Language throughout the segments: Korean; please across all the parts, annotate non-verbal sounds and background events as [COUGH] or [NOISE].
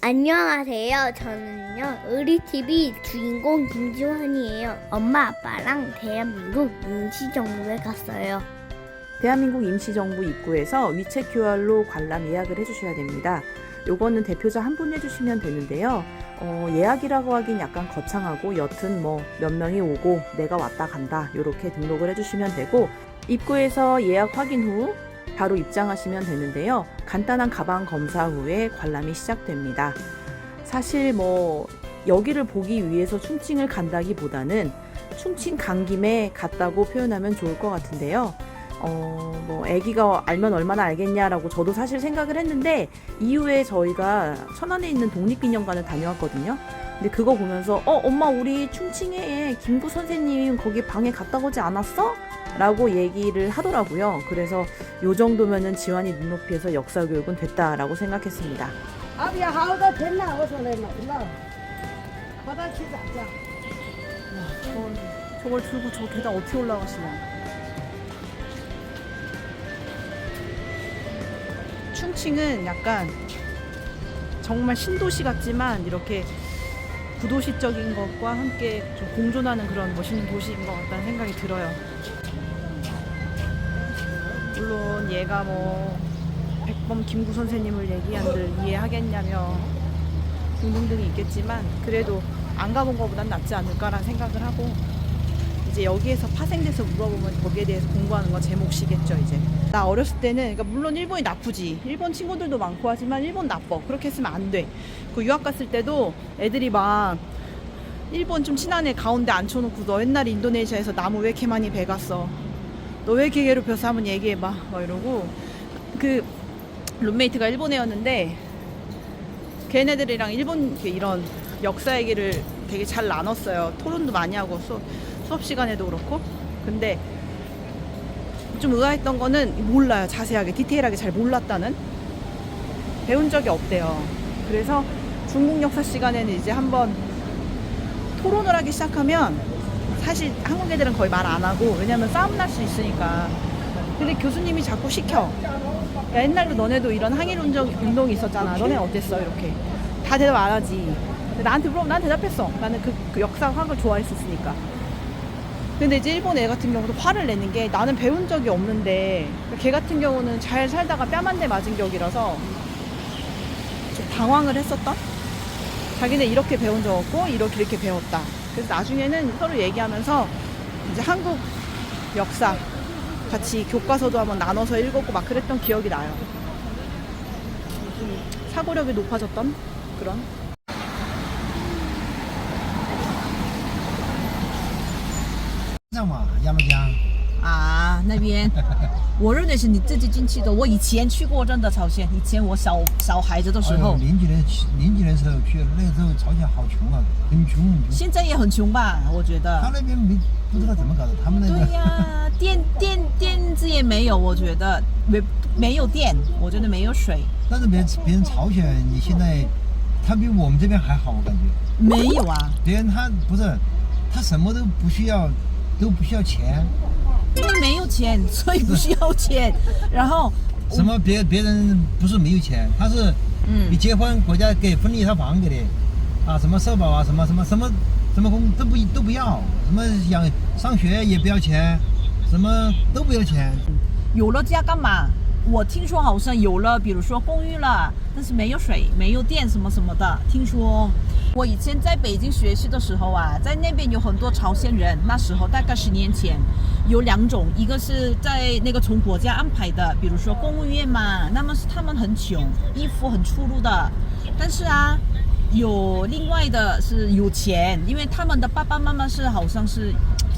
안녕하세요. 저는요, 의리TV 주인공 김지환이에요. 엄마, 아빠랑 대한민국 임시정부에 갔어요. 대한민국 임시정부 입구에서 위챗 QR로 관람 예약을 해주셔야 됩니다. 요거는 대표자 한 분 해주시면 되는데요. 어, 예약이라고 하긴 약간 거창하고 여튼 뭐 몇 명이 오고 내가 왔다 간다 이렇게 등록을 해주시면 되고 입구에서 예약 확인 후 바로 입장하시면 되는데요. 간단한 가방 검사 후에 관람이 시작됩니다. 사실 뭐 여기를 보기 위해서 충칭을 간다기보다는 충칭 간 김에 갔다고 표현하면 좋을 것 같은데요. 어, 뭐, 아기가 알면 얼마나 알겠냐라고 저도 사실 생각을 했는데, 이후에 저희가 천안에 있는 독립기념관을 다녀왔거든요. 근데 그거 보면서, 어, 엄마, 우리 충칭에 김구 선생님 거기 방에 갔다 오지 않았어? 라고 얘기를 하더라고요. 그래서 요 정도면은 지환이 눈높이에서 역사 교육은 됐다라고 생각했습니다. 아비야 하우다 됐나 어서 내놔 올라 바다 치자 자 저걸 들고 저 계단 어떻게 올라가시나 충칭은 약간 정말 신도시 같지만 이렇게 구도시적인 것과 함께 좀 공존하는 그런 멋있는 도시인 것 같다는 생각이 들어요. 물론 얘가 뭐 백범 김구 선생님을 얘기한들 이해하겠냐며 등등등이 있겠지만 그래도 안 가본 것보단 낫지 않을까라는 생각을 하고 이제 여기에서 파생돼서 물어보면 거기에 대해서 공부하는 건 제 몫이겠죠 이제. 나 어렸을 때는 그러니까 물론 일본이 나쁘지. 일본 친구들도 많고 하지만 일본 나빠. 그렇게 했으면 안돼그 유학 갔을 때도 애들이 막 일본 좀 친한 애 가운데 앉혀놓고 너 옛날에 인도네시아에서 나무 왜 이렇게 많이 베갔어 너 왜 이렇게 괴롭혀서 한번 얘기해봐 막 이러고 그 룸메이트가 일본 애였는데 걔네들이랑 일본 이렇게 이런 역사 얘기를 되게 잘 나눴어요. 토론도 많이 하고 수, 수업 시간에도 그렇고. 근데 좀 의아했던 거는 몰라요. 자세하게 디테일하게 잘 몰랐다는 배운 적이 없대요. 그래서 중국 역사 시간에는 이제 한번 토론을 하기 시작하면 사실 한국 애들은 거의 말 안 하고 왜냐면 싸움 날 수 있으니까. 근데 교수님이 자꾸 시켜. 야, 옛날에 너네도 이런 항일 운동, 운동이 있었잖아. 너네 어땠어? 이렇게. 다 대답 안 하지. 나한테 물어보면 난 대답했어. 나는 그, 그 역사학을 좋아했었으니까. 근데 이제 일본 애 같은 경우도 화를 내는 게 나는 배운 적이 없는데 걔 같은 경우는 잘 살다가 뺨한 대 맞은 격이라서 좀 당황을 했었던? 자기는 이렇게 배운 적 없고 이렇게 이렇게 배웠다. 그래서 나중에는 서로 얘기하면서 이제 한국 역사 같이 교과서도 한번 나눠서 읽었고 막 그랬던 기억이 나요. 좀 사고력이 높아졌던 그런. 那边 [LAUGHS] 我认为是你自己进去的。我以前去过，真的朝鲜。以前我小小孩子的时候，哎零几年去零几年时候去，那个时候朝鲜好穷啊，很穷很穷。现在也很穷吧？我觉得他。那边没不知道怎么搞的，他们那对个呀、电电电子也没有，我觉得没没有电，我觉得没有水，但是别人别人朝鲜，你现在他比我们这边还好，我感觉。没有啊，别人他不是，他什么都不需要，都不需要钱，因为没有钱，所以不需要钱。[LAUGHS] 然后，什么别别人不是没有钱，他是嗯你结婚国家给分了一套房给你，啊什么社保啊什么什么什么什么工都不都不要，什么养上学也不要钱，什么都不要钱。有了家干嘛？我听说好像有了，比如说公寓了，但是没有水、没有电什么什么的。听说我以前在北京学习的时候啊，在那边有很多朝鲜人，那时候大概十年前，有两种，一个是在那个从国家安排的，比如说公务员嘛，那么是他们很穷，衣服很粗鲁的，但是啊。有另外的是有钱，因为他们的爸爸妈妈是好像是 比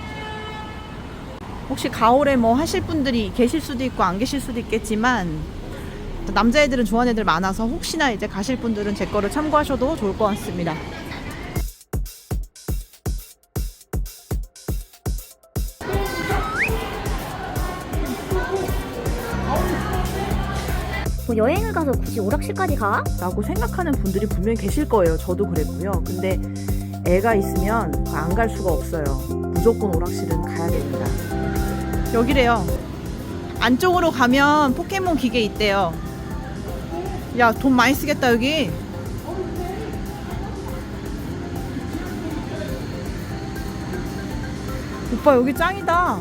혹시 가을에 뭐 하실 분들이 계실 수도 있고 안 계실 수도 있겠지만 남자애들은 좋아하는 애들 많아서 혹시나 이제 가실 분들은 제 거를 참고하셔도 좋을 것 같습니다. 뭐 여행을 가서 굳이 오락실까지 가? 라고 생각하는 분들이 분명히 계실 거예요. 저도 그랬고요. 근데 애가 있으면 안 갈 수가 없어요. 무조건 오락실은 가야 됩니다. 여기래요. 안쪽으로 가면 포켓몬 기계 있대요. 야, 돈 많이 쓰겠다, 여기. 오빠, 여기 짱이다.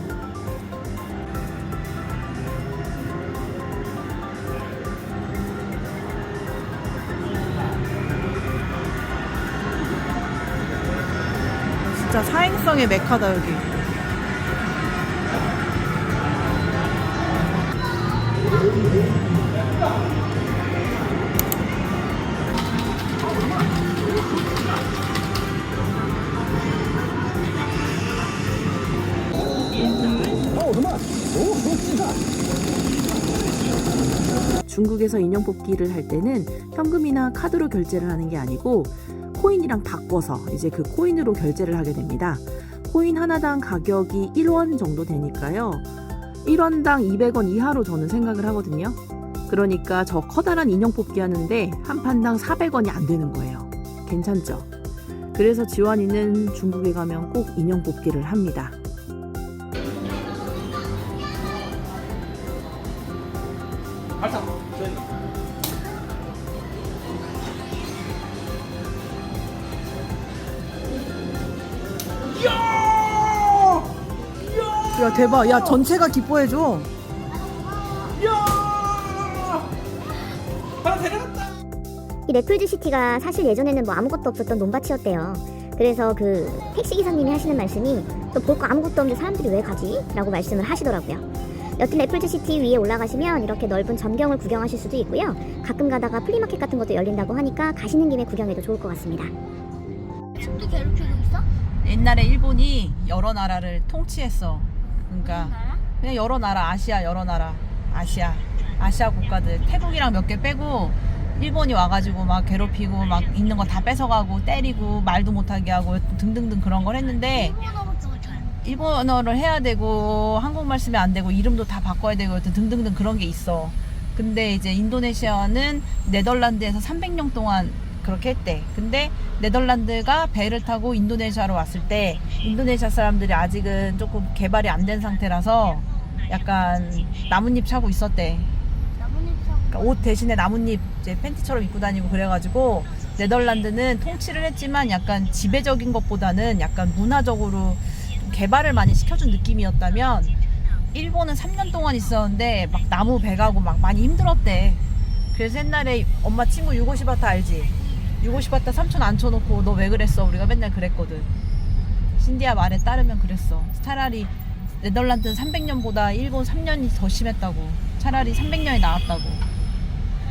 진짜 사행성의 메카다, 여기. 중국에서 인형 뽑기를 할 때는 현금이나 카드로 결제를 하는 게 아니고 코인이랑 바꿔서 이제 그 코인으로 결제를 하게 됩니다. 코인 하나당 가격이 1원 정도 되니까요. 1원당 200원 이하로 저는 생각을 하거든요. 그러니까 저 커다란 인형 뽑기 하는데 한 판당 400원이 안 되는 거예요. 괜찮죠? 그래서 지환이는 중국에 가면 꼭 인형 뽑기를 합니다. 야, 대박. 야, 전체가 기뻐해줘. 이 레플즈 시티가 사실 예전에는 뭐 아무것도 없었던 논밭이었대요. 그래서 그 택시 기사님이 하시는 말씀이 또 볼 거 아무것도 없는데 사람들이 왜 가지? 라고 말씀을 하시더라고요. 여튼 레플즈 시티 위에 올라가시면 이렇게 넓은 전경을 구경하실 수도 있고요. 가끔 가다가 플리마켓 같은 것도 열린다고 하니까 가시는 김에 구경해도 좋을 것 같습니다. 친구 괴롭히고 있어? 옛날에 일본이 여러 나라를 통치했어. 그러니까 그냥 여러 나라 아시아 여러 나라 아시아 아시아 국가들 태국이랑 몇 개 빼고 일본이 와가지고 막 괴롭히고 막 있는 거 다 뺏어가고 때리고 말도 못하게 하고 등등등 그런 걸 했는데 일본어를 해야 되고 한국말 쓰면 안 되고 이름도 다 바꿔야 되고 등등등 그런 게 있어. 근데 이제 인도네시아는 네덜란드에서 300년 동안 그렇게 했대. 근데 네덜란드가 배를 타고 인도네시아로 왔을 때 인도네시아 사람들이 아직은 조금 개발이 안 된 상태라서 약간 나뭇잎 차고 있었대. 그러니까 옷 대신에 나뭇잎 이제 팬티처럼 입고 다니고 그래가지고 네덜란드는 통치를 했지만 약간 지배적인 것보다는 약간 문화적으로 좀 개발을 많이 시켜준 느낌이었다면 일본은 3년 동안 있었는데 막 나무 베가고 막 많이 힘들었대. 그래서 옛날에 엄마 친구 유고시바타 알지? 유고시바타 삼촌 앉혀놓고 너 왜 그랬어? 우리가 맨날 그랬거든. 신디아 말에 따르면 그랬어. 차라리 네덜란드는 300년보다 일본 3년이 더 심했다고. 차라리 300년이 나았다고.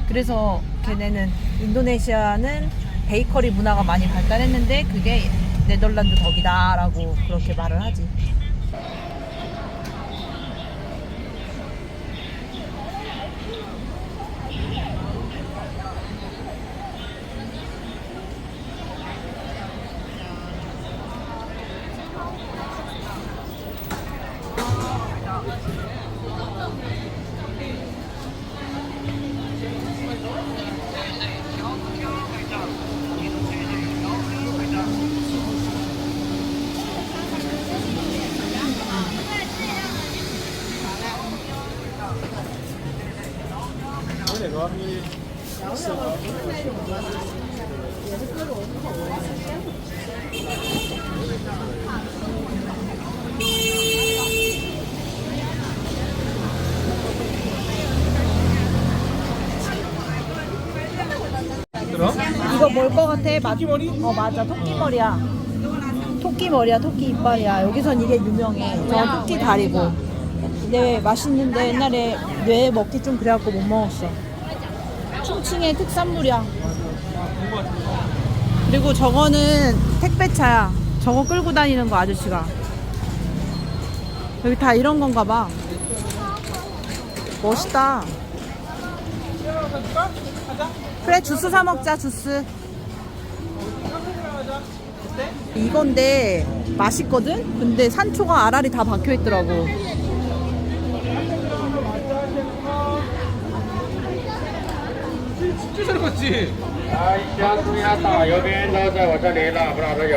그래서 걔네는 인도네시아는 베이커리 문화가 많이 발달했는데 그게 네덜란드 덕이다라고 그렇게 말을 하지. 같아? 토끼머리? 어 맞아. 토끼 머리야. 토끼 머리야 토끼 이빨이야. 여기선 이게 유명해. 저 토끼 다리고. 근데 맛있는데 옛날에 뇌 먹기 좀 그래갖고 못 먹었어. 충칭의 특산물이야. 그리고 저거는 택배차야. 저거 끌고 다니는 거 아저씨가. 여기 다 이런 건가 봐. 멋있다. 그래 주스 사 먹자 주스 이건데 맛있거든? 근데 산초가 알알이 다 박혀 있더라고 啊，想注意下打右边都在我这里了，不让都有。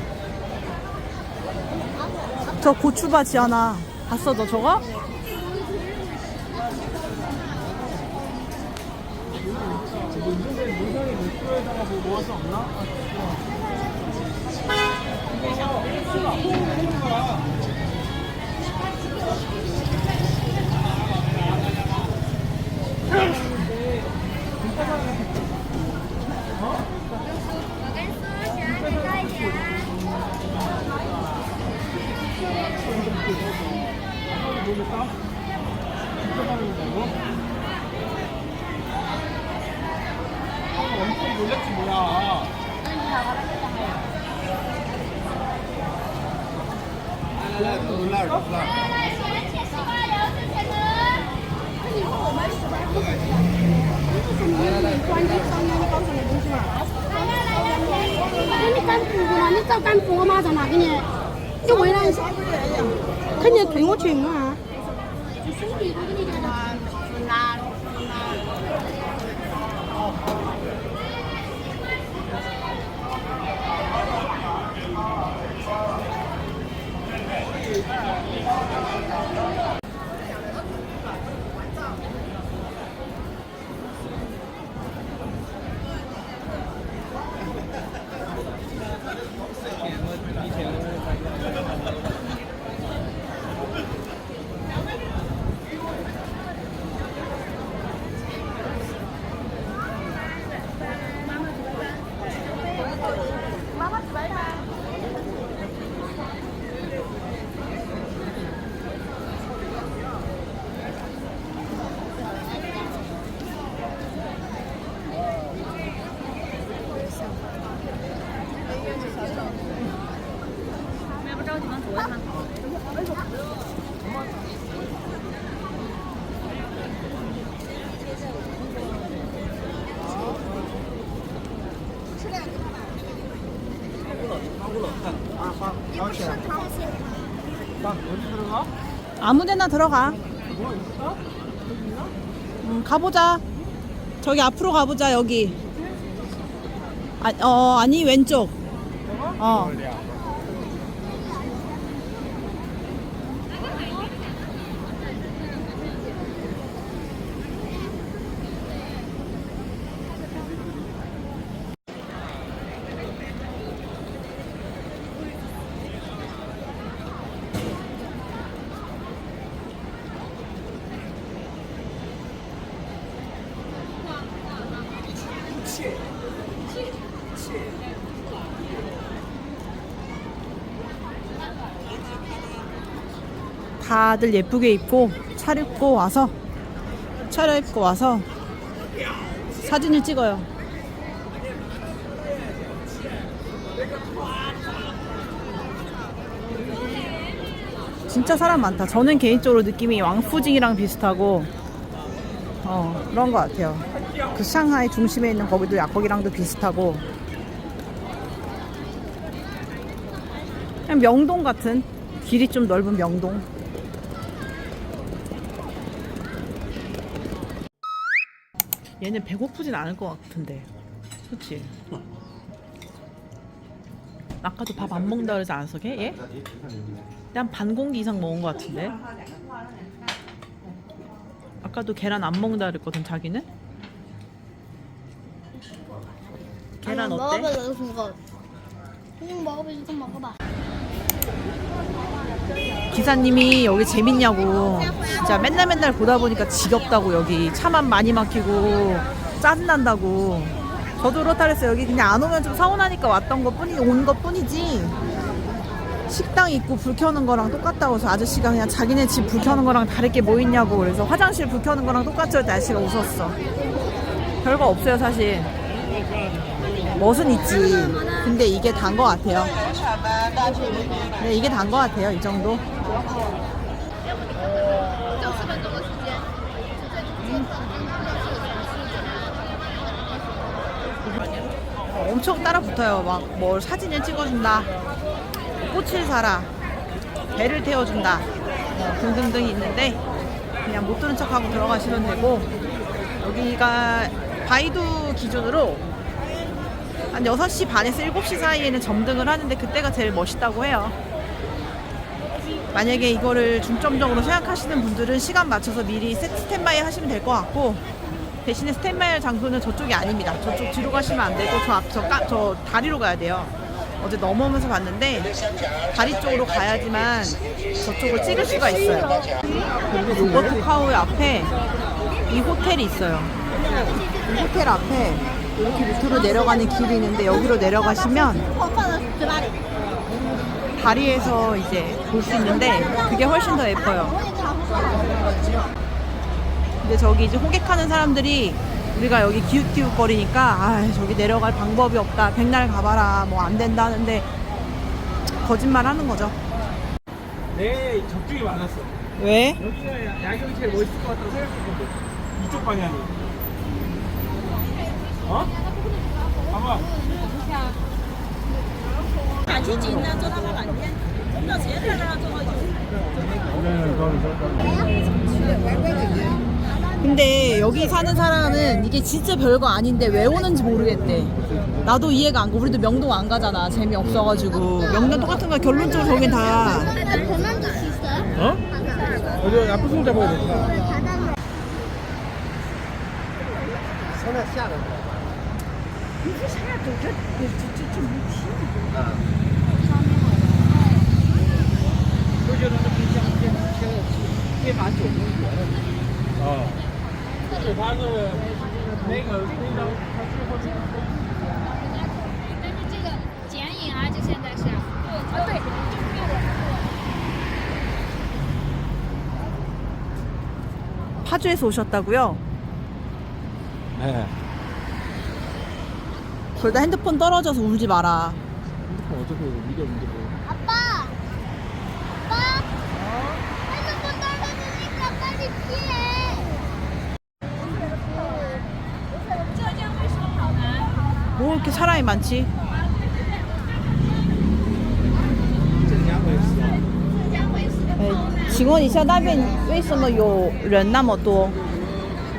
저 고추바지 하나 봤어 너 저거? 응. 豆，绿豆。 야 멋있다 어제 좀 아쉬웠어 면이 다 불어가지고 너무 아쉬웠어 저 고추바 지하나 봤어 너 저거?你干补嘛？你找干补嘛？在哪给你？你回来，看见退我 ไม่มี 钱嘛？아무데나 들어가. 음, 가보자. 저기 앞으로 가보자 여기. 아, 어 아니 왼쪽. 어 다들 예쁘게 입고 차려입고 와서 차려입고 와서 사진을 찍어요. 진짜 사람 많다. 저는 개인적으로 느낌이 왕푸징이랑 비슷하고 어 그런 것 같아요. 그 상하이 중심에 있는 거기도 약거기랑도 비슷하고 그냥 명동 같은 길이 좀 넓은 명동. 얘는 배고프진 않을 것 같은데. 그치? 아까도 밥 안 먹는다 그래서 안 써게? 얘? 한반 공기 이상 먹은 것 같은데? 아까도 계란 안 먹는다 그랬거든, 자기는? 계란 어때? 먹어볼래 이거. 그냥 먹어봐 이거 먹어봐. 기사님이 여기 재밌냐고 진짜 맨날 맨날 보다 보니까 지겹다고 여기 차만 많이 막히고 짜증난다고. 저도 그렇다 그랬어요. 여기 그냥 안 오면 좀 서운하니까 왔던 것 뿐이 온 것 뿐이지. 식당 있고 불 켜는 거랑 똑같다고 해서 아저씨가 그냥 자기네 집 불 켜는 거랑 다를 게 뭐 있냐고 그래서 화장실 불 켜는 거랑 똑같죠. 아저씨가 웃었어. 별거 없어요 사실 멋은 있지 근데 이게 단 거 같아요 네 이게 단 거 같아요 이 정도 어, 엄청 따라 붙어요. 막 뭘 사진을 찍어준다. 꽃을 사라. 배를 태워준다. 뭐 등등등이 있는데 그냥 못 들은 척하고 들어가시면 되고 여기가 바이두 기준으로 한 6시 반에서 7시 사이에는 점등을 하는데 그때가 제일 멋있다고 해요. 만약에 이거를 중점적으로 생각하시는 분들은 시간 맞춰서 미리 세- 스탠바이 하시면 될 것 같고 대신에 스탠바이 할 장소는 저쪽이 아닙니다. 저쪽 뒤로 가시면 안 되고 저 앞, 저, 까, 저 다리로 가야 돼요. 어제 넘어오면서 봤는데 다리 쪽으로 가야지만 저쪽을 찍을 수가 있어요. 그리고 로버트 카우의 앞에 이 호텔이 있어요. 이 호텔 앞에 이렇게 밑으로 내려가는 길이 있는데 여기로 내려가시면 다리에서 이제 볼 수 있는데 그게 훨씬 더 예뻐요. 근데 저기 이제 호객하는 사람들이 우리가 여기 기웃기웃거리니까 아 저기 내려갈 방법이 없다. 백날 가봐라. 뭐 안 된다 하는데 거짓말 하는 거죠. 내 접촉이 많았어. 왜? 여기가 야- 야경이 제일 멋있을 것 같다고 생각했거든. 이쪽 방향이. 어? 봐봐. 赶去景呢，坐他们晚点，我们到前台那儿坐好久。 근데 여기 사는 사람은 이게 진짜 별거 아닌데 왜 오는지 모르겠대. 나도 이해가 안 가. 우리도 명동 안 가잖아. 재미없어가지고. 명동 똑같은 거 결론적으로 저긴 다 그만 줄수 있어요? 어? 어디 앞에 손 잡아야 돼. 어. 是它是那个那张它最后但是这个剪影啊，就现在是啊，对， 파주에서 오셨다고요? 네. 그 러다 핸드폰 떨어져서 울지 마라. 핸드폰 어차피 미디어 문제 뭐. 아빠, 아빠, 핸드폰 떨어지니까 빨리 피해. 뭐 이렇게 사람이 많지? 哎，请问一下那边为什么有人那么多？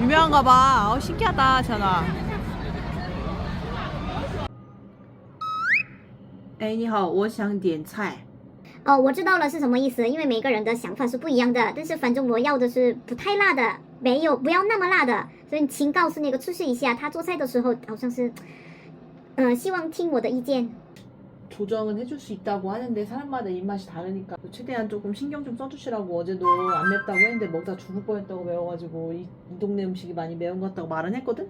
유명한가 봐. 어, 신기하다, 전화. 哎，你好，我想点菜。哦，我知道了是什么意思，因为每个人的想法是不一样的，但是反正我要的是不太辣的，没有不要那么辣的，所以请告诉那个出示一下，他做菜的时候好像是，嗯、希望听我的意见。 조정은 해줄 수 있다고 하는데 사람마다 입맛이 다르니까. 최대한 조금 신경 좀 써주시라고 어제도 안 맵다고 했는데 먹다 죽을 뻔했다고 매워가지고 이, 이 동네 음식이 많이 매운 것 같다고 말은 했거든?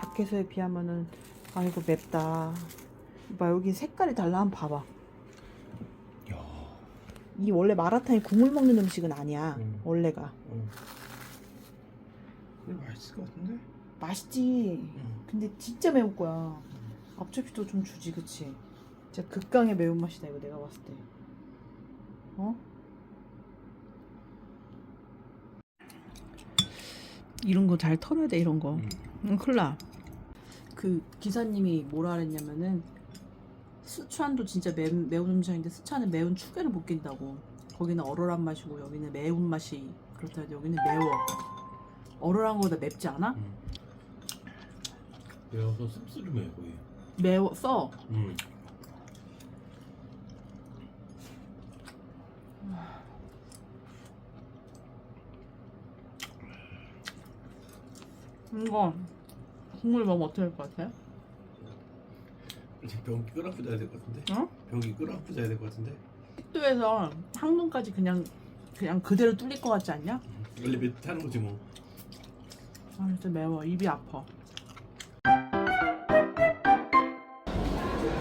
밖에서에 비하면은 아이고 맵다. 봐 여기 색깔이 달라. 한번 봐봐. 이 원래 마라탕이 국물 먹는 음식은 아니야 음. 원래가. 이거 맛있을 것 같은데? 맛있지. 음. 근데 진짜 매울 거야 앞접시도 좀 주지 그치 진짜 극강의 매운맛이다 이거 내가 봤을 때 어? 이런 거 잘 털어야 돼 이런 거. 응, 큰일 나. 그 기사님이 뭐라 그랬냐면은 스촨도 진짜 매, 매운 음식인데 스촨은 매운 축에를 못 낀다고. 거기는 얼얼한 맛이고 여기는 매운 맛이 그렇다 해도 여기는 매워. 얼얼한 거보다 맵지 않아? 매워서 씁쓸해 거의. 매워 써. 음. 이거 국물 먹으면 어떻게 될 것 같아요? 이제 병 끓어부자야 될 것 같은데. 어? 병이 끓어부자야 될 것 같은데. 식도에서 항문까지 그냥 그냥 그대로 뚫릴 것 같지 않냐? 엘리베이터 타는 거지 뭐. 아 진짜 매워 입이 아파.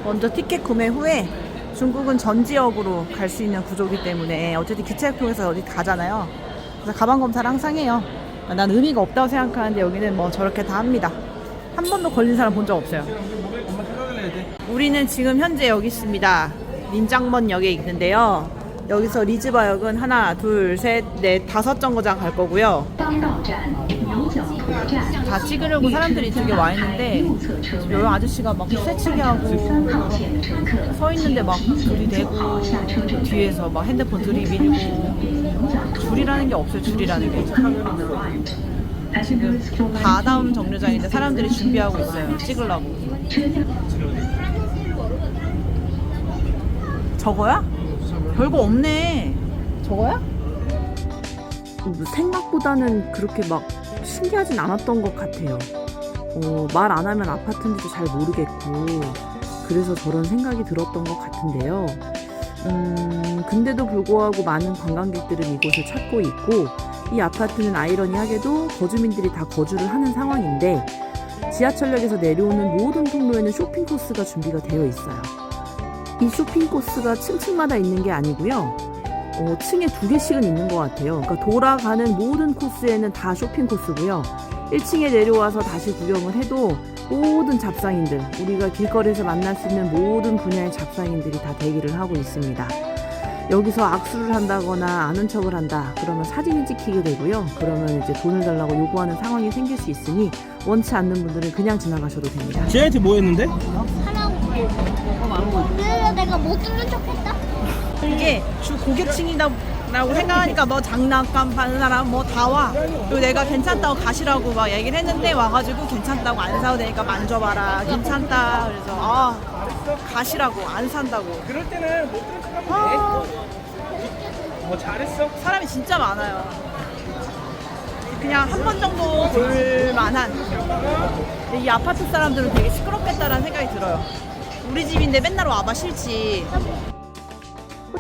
먼저 티켓 구매 후에 중국은 전 지역으로 갈 수 있는 구조기 때문에 어쨌든 기차를 통해서 어디 가잖아요. 그래서 가방 검사를 항상 해요. 난 의미가 없다고 생각하는데 여기는 뭐 저렇게 다 합니다. 한 번도 걸린 사람 본 적 없어요. 우리는 지금 현재 여기 있습니다. 린장먼역에 있는데요. 여기서 리즈바역은 하나, 둘, 셋, 넷, 다섯 정거장 갈 거고요. 다 찍으려고 사람들이 이쪽에 와 있는데 여러 아저씨가 막 새치기 하고 서 있는데 막 들이대고 뒤에서 막 핸드폰 들이밀고 줄이라는 게 없어요 줄이라는 게 지금 다다음 정류장인데 사람들이 준비하고 있어요 찍으려고 저거야? 별거 없네 저거야? 생각보다는 그렇게 막 신기하진 않았던 것 같아요. 어, 말 안 하면 아파트인지도 잘 모르겠고, 그래서 저런 생각이 들었던 것 같은데요. 음, 근데도 불구하고 많은 관광객들은 이곳을 찾고 있고, 이 아파트는 아이러니하게도 거주민들이 다 거주를 하는 상황인데, 지하철역에서 내려오는 모든 통로에는 쇼핑 코스가 준비가 되어 있어요. 이 쇼핑 코스가 층층마다 있는 게 아니고요. 어, 층에 두 개씩은 있는 것 같아요. 그러니까 돌아가는 모든 코스에는 다 쇼핑 코스고요. 1층에 내려와서 다시 구경을 해도 모든 잡상인들, 우리가 길거리에서 만날 수 있는 모든 분야의 잡상인들이 다 대기를 하고 있습니다. 여기서 악수를 한다거나 아는 척을 한다. 그러면 사진이 찍히게 되고요. 그러면 이제 돈을 달라고 요구하는 상황이 생길 수 있으니 원치 않는 분들은 그냥 지나가셔도 됩니다. 쟤한테 뭐 했는데? 하라고. 그래서 내가 못 듣는 척했다. 이게 주 고객층이다 라고 생각하니까 뭐 장난감 파는 사람 뭐 다 와. 그리고 내가 괜찮다고 가시라고 막 얘기를 했는데 와가지고 괜찮다고 안 사도 되니까 만져봐라. 괜찮다. 그래서 아 가시라고 안 산다고. 그럴 때는 못 들은 척하면 아, 돼. 뭐 잘했어? 사람이 진짜 많아요. 그냥 한 번 정도 볼 만한. 근데 이 아파트 사람들은 되게 시끄럽겠다라는 생각이 들어요. 우리 집인데 맨날 와봐 싫지.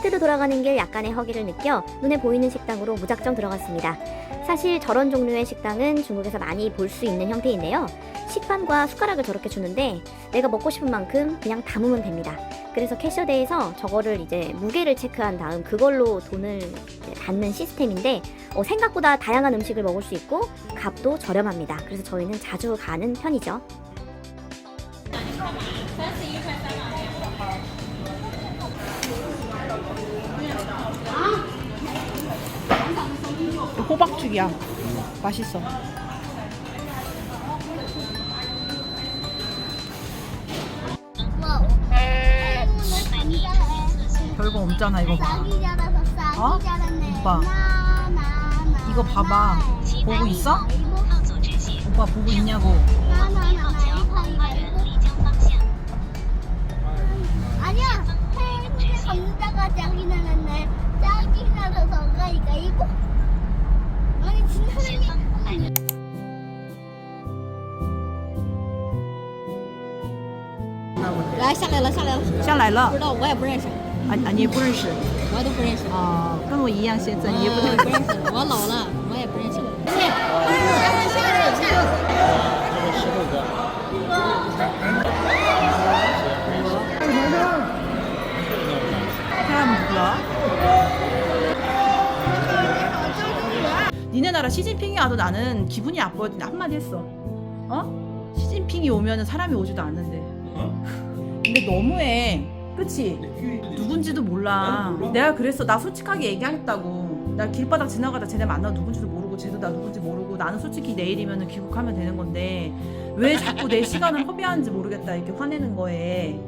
호텔로 돌아가는 길 약간의 허기를 느껴 눈에 보이는 식당으로 무작정 들어갔습니다. 사실 저런 종류의 식당은 중국에서 많이 볼 수 있는 형태인데요. 식판과 숟가락을 저렇게 주는데 내가 먹고 싶은 만큼 그냥 담으면 됩니다. 그래서 캐셔대에서 저거를 이제 무게를 체크한 다음 그걸로 돈을 받는 시스템인데 어, 생각보다 다양한 음식을 먹을 수 있고 값도 저렴합니다. 그래서 저희는 자주 가는 편이죠. 호박죽이야. 맛있어. 별거 없잖아 이거 봐. 어? 오빠. 이거 봐봐. 보고 있어? 오빠 보고 있냐고. 아니야. 태국에 감자가 짝이 나는데 짝이 나서 가니까 이거 来下来了，下来了。下来了不知道，我也不认识，啊啊，你也不认识我都不认识。哦？跟我一样，现在你也不认识，我老了，我也不认识。 나라 시진핑이 와도 나는 기분이 나빠서 한마디 했어. 어? 시진핑이 오면 사람이 오지도 않는데. 근데 너무해. 그치? 누군지도 몰라. 내가 그랬어. 나 솔직하게 얘기하겠다고. 나 길바닥 지나가다 쟤네 만나 누군지도 모르고 쟤도 나 누군지 모르고 나는 솔직히 내일이면 귀국하면 되는 건데 왜 자꾸 내 시간을 허비하는지 모르겠다 이렇게 화내는 거에